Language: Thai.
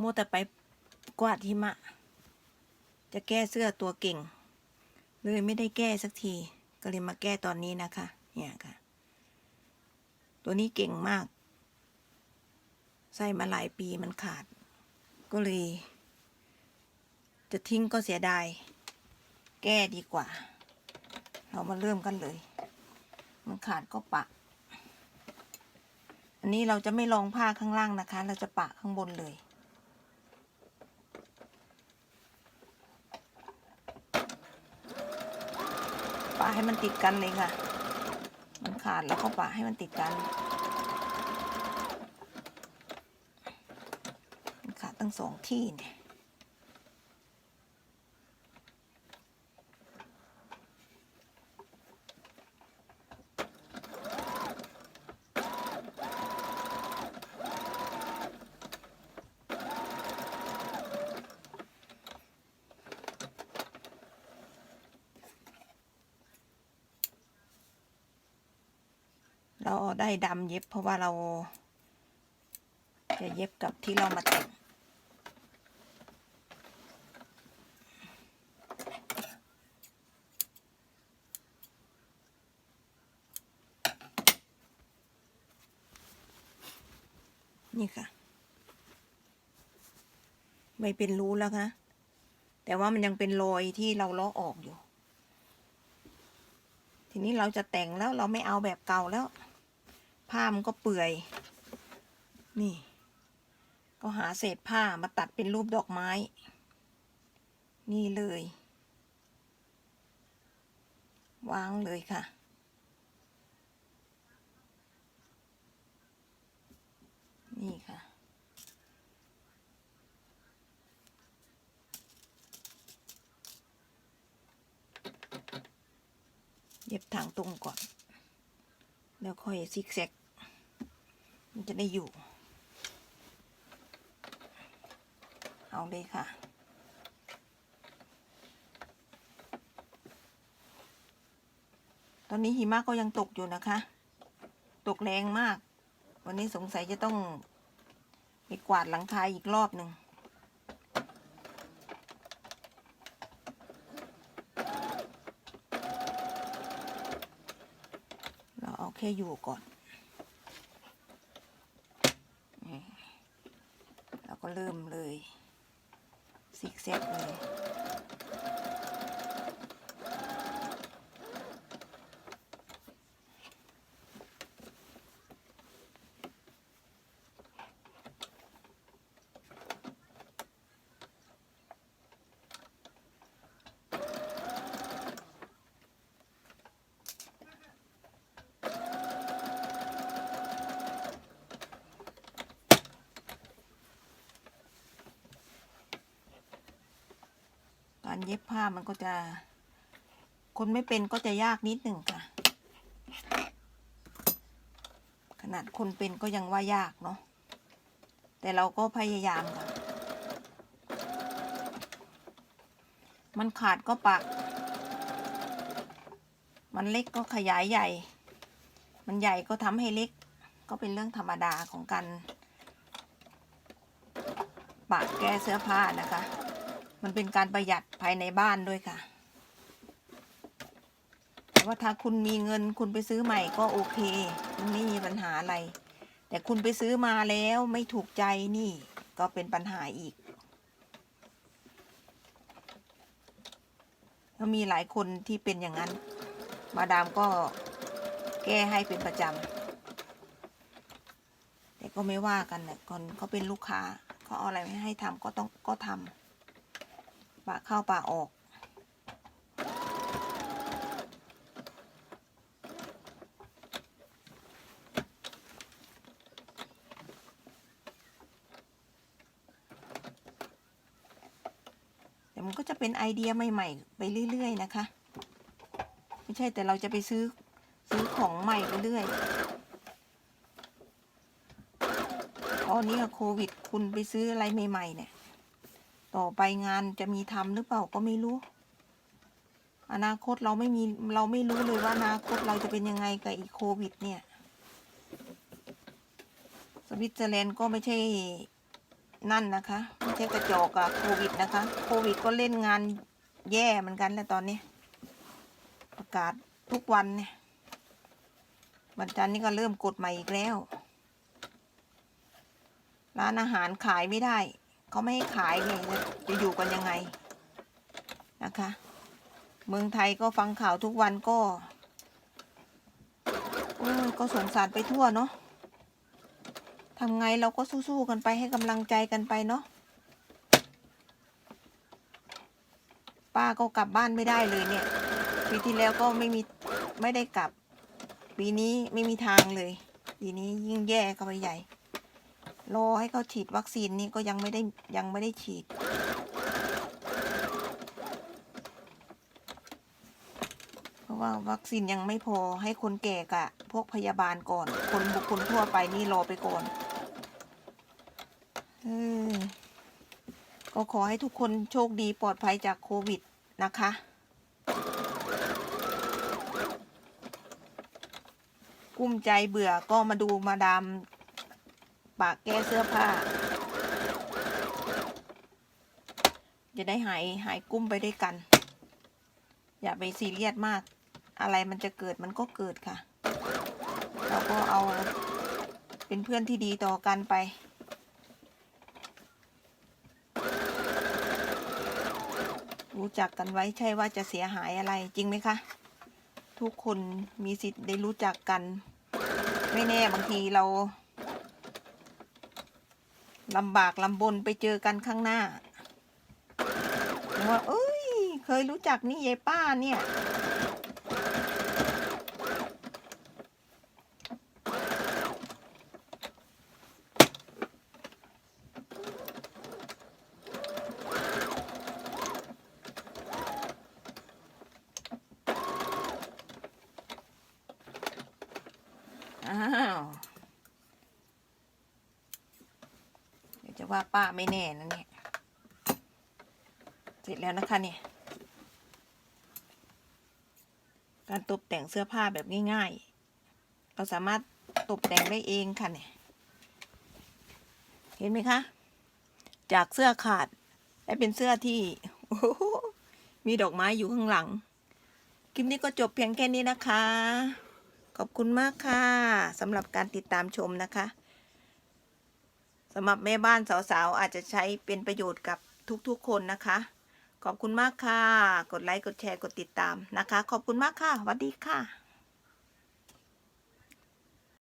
มัวแต่ไปกวาดหิมะ จะแก้เสื้อตัวเก่ง เลยไม่ได้แก้สักที ก็เลยมาแก้ตอนนี้นะคะ เนี่ยค่ะ ตัวนี้เก่งมาก ใส่มาหลายปีมันขาด ก็เลย จะทิ้งก็เสียดาย แก้ดีกว่า เรามาเริ่มกันเลย มันขาดก็ปะ อันนี้เราจะไม่ลองผ้าข้างล่างนะคะ เราจะปะข้างบนเลย ให้มันติดกันเลยค่ะ มันขาดแล้วก็ปะให้มันติดกัน มันขาดตั้งสองที่เนี่ย ได้ดำเย็บเพราะว่าเรา จะเย็บกับที่เรามาแต่งนี่ค่ะ ไม่เป็นรู้แล้วคะแต่ว่ามันยังเป็นรอยที่เราเลาะออกอยู่ ทีนี้เราจะแต่งแล้วเราไม่เอาแบบเก่าแล้ว ผ้ามันก็เปื่อย นี่ ก็หาเศษผ้ามาตัดเป็นรูปดอกไม้ นี่เลย วางเลยค่ะ นี่ค่ะเย็บทางตรงก่อน แล้วค่อยซิกแซก มันจะได้อยู่ เอาเลยค่ะ ตอนนี้หิมะก็ยังตกอยู่นะคะ ตกแรงมาก วันนี้สงสัยจะต้องไปกวาดหลังคาอีกรอบหนึ่งเราเอาแค่อยู่ก่อน เราก็เริ่มเลยซิกแซกเลย เย็บผ้ามันก็จะ คนไม่เป็นก็จะยากนิดหนึ่งค่ะ ขนาดคนเป็นก็ยังว่ายากเนาะแต่เราก็พยายามค่ะ มันขาดก็ปัก มันเล็กก็ขยายใหญ่ มันใหญ่ก็ทำให้เล็ก ก็เป็นเรื่องธรรมดาของการปะแก้เสื้อผ้านะคะ มันเป็นการประหยัดภายในบ้านด้วยค่ะ แต่ว่าถ้าคุณมีเงินคุณไปซื้อใหม่ก็โอเค มันไม่มีปัญหาอะไร แต่คุณไปซื้อมาแล้วไม่ถูกใจนี่ก็เป็นปัญหาอีกแล้วมีหลายคนที่เป็นอย่างนั้น มาดามก็แก้ให้เป็นประจำแต่ก็ไม่ว่ากันนะคนเขาเป็นลูกค้าเขาเอาอะไรไม่ให้ทำก็ต้องก็ทำ ปะเข้าปะออก แต่มันก็จะเป็นไอเดียใหม่ ๆ ไปเรื่อย ๆ นะคะ ไม่ใช่แต่เราจะไปซื้อซื้อของใหม่ไปเรื่อยเพราะนี้โควิด คุณไปซื้ออะไรใหม่ ๆ เนี่ย ต่อไปงานจะมีทำหรือเปล่าก็ไม่รู้ อนาคตเราไม่มีเราไม่รู้เลยว่าอนาคตเราจะเป็นยังไงกับอีโควิด เนี่ย สวิตเซอร์แลนด์ก็ไม่ใช่นั่นนะคะไม่ใช่กระจอกอะโควิดนะคะ โควิดก็เล่นงานแย่เหมือนกันแล้วตอนนี้ ประกาศทุกวันเนี่ยวันจันทร์นี้ก็เริ่มกดใหม่อีกแล้ว ร้านอาหารขายไม่ได้ เขาไม่ให้ขายไงจะอยู่กันยังไงนะคะ เมืองไทยก็ฟังข่าวทุกวันก็โอ้ก็สงสารไปทั่วเนาะทำไงเราก็สู้ๆกันไปให้กำลังใจกันไปเนาะป้าก็กลับบ้านไม่ได้เลยเนี่ยปีที่แล้วก็ไม่มีไม่ได้กลับ ปีนี้ไม่มีทางเลยปีนี้ยิ่งแย่เข้าไปใหญ่ รอให้เขาฉีดวัคซีนนี่ก็ยังไม่ได้ยังไม่ได้ฉีด เพราะว่าวัคซีนยังไม่พอให้คนแก่กะ พวกพยาบาลก่อน คนบุคคลทั่วไปนี่รอไปก่อนออก็ขอให้ทุกคนโชคดีปลอดภัยจากโควิดนะคะกุ้มใจเบื่อก็มาดูมาดาม ปาแก้เสื้อผ้า จะได้หายหายกุ้มไปด้วยกัน อย่าไปซีเรียสมาก อะไรมันจะเกิดมันก็เกิดค่ะ เราก็เอาเป็นเพื่อนที่ดีต่อกันไปรู้จักกันไว้ใช่ว่าจะเสียหายอะไรจริงไหมคะ ทุกคนมีสิทธิ์ได้รู้จักกัน ไม่แน่บางทีเรา ลำบากลำบนไปเจอกันข้างหน้าว่าเอ้ย เคยรู้จักนี่ยายป้าเนี่ย อ้าว เดี๋ยว จะว่าป้าไม่แน่นะเนี่ย เสร็จแล้วนะคะเนี่ย การตกแต่งเสื้อผ้าแบบง่ายๆ เราสามารถตกแต่งได้เองค่ะเนี่ย เห็นไหมคะ จากเสื้อขาดได้เป็นเสื้อที่มีดอกไม้อยู่ข้างหลัง คลิปนี้ก็จบเพียงแค่นี้นะคะ ขอบคุณมากค่ะสำหรับการติดตามชมนะคะ สำหรับแม่บ้านสาวๆ อาจจะใช้เป็นประโยชน์กับทุกๆคนนะคะ ขอบคุณมากค่ะ กดไลค์ กดแชร์ กดติดตามนะคะ ขอบคุณมากค่ะสวัสดีค่ะ